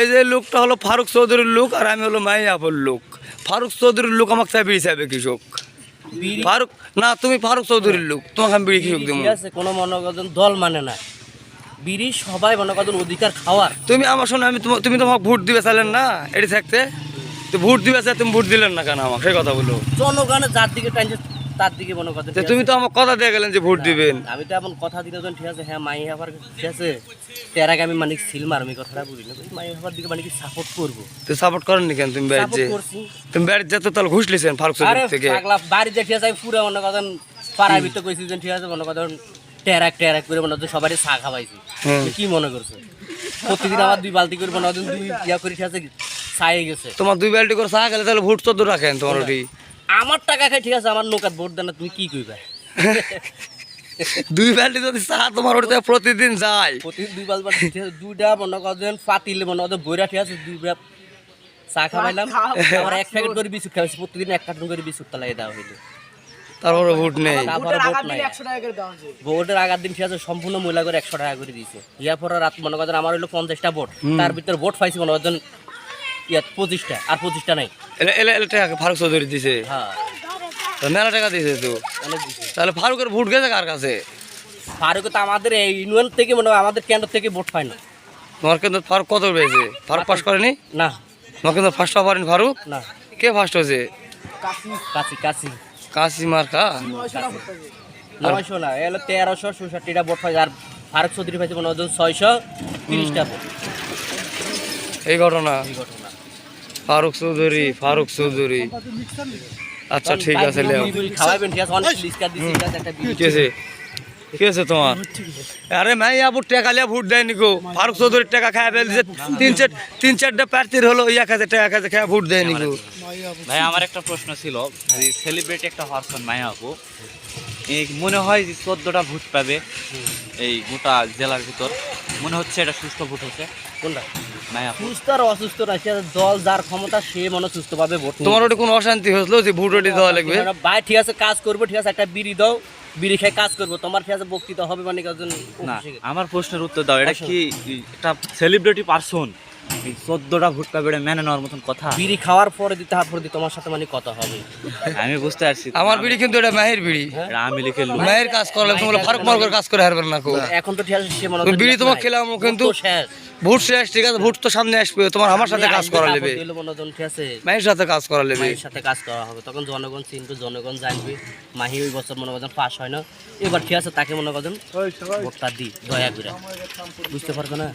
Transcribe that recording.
এই যে লোকটা হলো ফারুক চৌধুরীর লোক আর আমি হলো মাইয়াপুর লোক। ফারুক চৌধুরীর লোক আমাকে চাই বিড়ি চাইবে কৃষক। ফারুক না তুমি ফারুক চৌধুরীর লোক তোমাকে আমি বিড়ি কৃষক দেবো। কোনো মনে করেন দল মানে না। বিড়ি সবাই মনে করেন অধিকার খাওয়ার। তুমি আমার শোনো আমি তুমি তোমাকে ভোট দিবে চাইলেন না এটি থাকতে। তো ভোট দিবে চাই তুমি ভোট দিলেন না কেন আমাকে? সেই কথা বলো। জনগণের যার দিকে টানছে তার দিকে মনে করেন তো তুমি তো আমার কথা দিয়ে গেলেন যে ভোট দিবেন। আমি তো এমন কথা দিতে ঠিক আছে হ্যাঁ মাই ঠিক আছে। তার আগে আমি মানে কথাটা বলি না মাই দিকে মানে কি সাপোর্ট করব। তো সাপোর্ট কেন তুমি তুমি যেতে তাহলে ঘুষ লিছেন ফারুক থেকে। বাড়িতে ঠিক আছে আমি পুরো মনে করেন পাড়ার ভিতরে কইছি ঠিক আছে মনে করেন টেরাক টেরাক করে মনে করেন সবারই চা খাওয়াইছি। কি মনে করছ? প্রতিদিন আমার দুই বালতি করে মনে করেন দুই ইয়া করে ঠিক আছে গেছে। তোমার দুই বাল্টি করে চা গেলে তাহলে ভোট চোদ্দ রাখেন তোমার ওটি? আমার টাকা খাই ঠিক আছে আমার নৌকাত ভোট দেন না তুমি কি কইবা? দুই বাল্টি যদি চা তোমার ওটিতে প্রতিদিন যায়। প্রতিদিন দুই বালতি বালতি দুইটা মনে করেন পাতিলে মনে করেন বইরা ঠিক আছে চা খাওয়াইলাম আমার এক প্যাকেট করে বিস্কুট খাওয়াইছি প্রতিদিন এক কার্টন করে বিস্কুট তালাই দেওয়া হইল। তারপরে ভোট নেই। তারপরে ভোট নাই। ভোটের আগার দিন ঠিক আছে সম্পূর্ণ মহিলা করে একশো টাকা করে দিয়েছে। ইয়ার পরে রাত মনে করেন আমার হইল পঞ্চাশটা ভোট। তার ভিতরে ভোট পাইছি মনে করেন ইয়া পঁচিশটা আর পঁচিশটা নাই। এলে এলে এলে টাকা ফারুক চৌধুরী দিছে। হ্যাঁ। মেলা টাকা দিছে তো। তাহলে ফারুকের ভোট গেছে কার কাছে? ফারুক তো আমাদের এই ইউনিয়ন থেকে মনে হয় আমাদের কেন্দ্র থেকে ভোট পায় না। তোমার কিন্তু ফারুক কত পেয়েছে? ফারুক পাস করেনি? না। তোমার কিন্তু ফার্স্ট পারেন ফারুক? না। কে ফার্স্ট হয়েছে? কাছি কাছি কাশি। মার্কা? নয়শো না এলো তেরোশো চৌষট্টিটা ভোট পাইছে। আর ফারুক চৌধুরী পাইছে মনে হয় ছয়শো তিরিশটা ভোট। এই ঘটনা? ফারুক চৌধুরী ফারুক চৌধুরী। আচ্ছা ঠিক আছে ঠিক আছে তোমার? আরে মাই টাকা দেয়নি ফারুক চৌধুরীর টাকা তিন চার, তিন প্রার্থীর টাকা দেয়নি ভাই, আমার একটা প্রশ্ন ছিল সেলিব্রিটি একটা আপু মনে হয় যে চোদ্দটা ভোট পাবে এই গোটা জেলার ভিতর? মনে হচ্ছে এটা সুস্থ ভোট হচ্ছে কোনটা? সুস্থ আর অসুস্থ রাশিয়া দল যার ক্ষমতা সে মনে সুস্থ পাবে ভোট তোমার ওটা কোনো অশান্তি হয়েছিল যে ভোট ওটি দেওয়া লাগবে? ভাই ঠিক আছে কাজ করব ঠিক আছে একটা বিড়ি দাও বিড়ি খেয়ে কাজ করব। তোমার ঠিক আছে বক্তৃতা হবে মানে না আমার প্রশ্নের উত্তর দাও। এটা কি একটা সেলিব্রিটি পারসন চোদ্দটা ভোট পাবে এটা মেনে নেওয়ার মতন কথা। বিড়ি খাওয়ার পরে দিতে হাত পরে তোমার সাথে মানে কথা হবে। আমি বুঝতে পারছি। আমার বিড়ি কিন্তু এটা মাহের বিড়ি। এটা আমি লিখে মায়ের কাজ করলে তোমরা ফারুক মার্কের কাজ করে হারবেন না কো এখন তো ঠিক আছে সে মনে বিড়ি তোমাকে খেলাম কিন্তু শেষ। ভোট শেষ ঠিক আছে ভোট তো সামনে আসবে তোমার আমার সাথে কাজ করা নেবে। দিলে হয় ঠিক আছে। মায়ের সাথে কাজ করা নেবে। মাহির সাথে কাজ করা হবে তখন জনগণ চিনবে জনগণ জানবে মাহি ওই বছর মনে করেন পাস হয় না। এবার ঠিক আছে তাকে মনে করেন ভোটটা দিই দয়া করে। বুঝতে পারবে না?